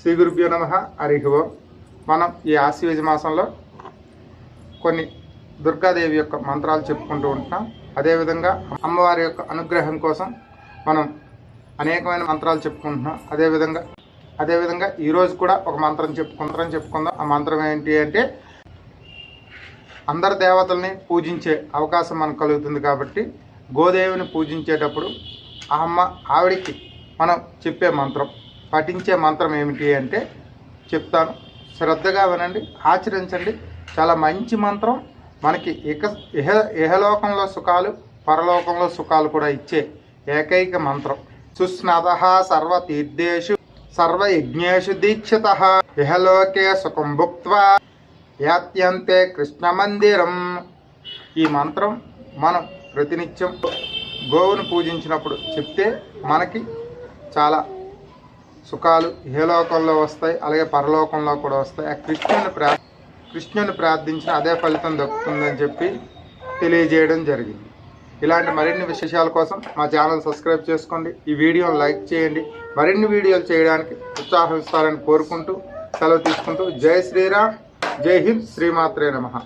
శ్రీ గురుభ్యో నమ హరి ఓం. మనం ఈ ఆశ్వయుజ మాసంలో కొన్ని దుర్గాదేవి యొక్క మంత్రాలు చెప్పుకుంటూ ఉంటున్నాం. అదేవిధంగా అమ్మవారి యొక్క అనుగ్రహం కోసం మనం అనేకమైన మంత్రాలు చెప్పుకుంటున్నాం. అదేవిధంగా అదేవిధంగా ఈరోజు కూడా ఒక మంత్రం చెప్పుకుంటారని చెప్పుకుందాం. ఆ మంత్రం ఏంటి అంటే అందరి దేవతల్ని పూజించే అవకాశం మనకు కలుగుతుంది కాబట్టి గోదేవిని పూజించేటప్పుడు ఆ అమ్మ ఆవిడికి మనం చెప్పే మంత్రం. పఠించే మంత్రం ఏమిటి అంటే చెప్తాను. శ్రద్ధగా వినండి ఆచరించండి. చాలా మంచి మంత్రం. మనకి ఇక ఇహ ఇహలోకంలో సుఖాలు పరలోకంలో సుఖాలు కూడా ఇచ్చే ఏకైక మంత్రం. సుస్నాత సర్వతీర్థేషు సర్వయజ్ఞేషు దీక్షిత. ఇహలోకే సుఖం భుక్వా యాత్యంతే కృష్ణ మందిరం ఈ మంత్రం మనం ప్రతినిత్యం గోవును పూజించినప్పుడు చెప్తే మనకి చాలా సుఖాలు ఇహలోకంలో వస్తాయి అలాగే పరలోకంలో కూడా వస్తాయి. ఆ కృష్ణుని ప్రా కృష్ణుని ప్రార్థించిన అదే ఫలితం దక్కుతుందని చెప్పి తెలియజేయడం జరిగింది. ఇలాంటి మరిన్ని విశేషాల కోసం మా ఛానల్ సబ్స్క్రైబ్ చేసుకోండి. ఈ వీడియోను లైక్ చేయండి. మరిన్ని వీడియోలు చేయడానికి ఉత్సాహం ఇస్తారని కోరుకుంటూ సెలవు తీసుకుంటూ జై శ్రీరామ్ జై హింద్ శ్రీమాత్రే నమః.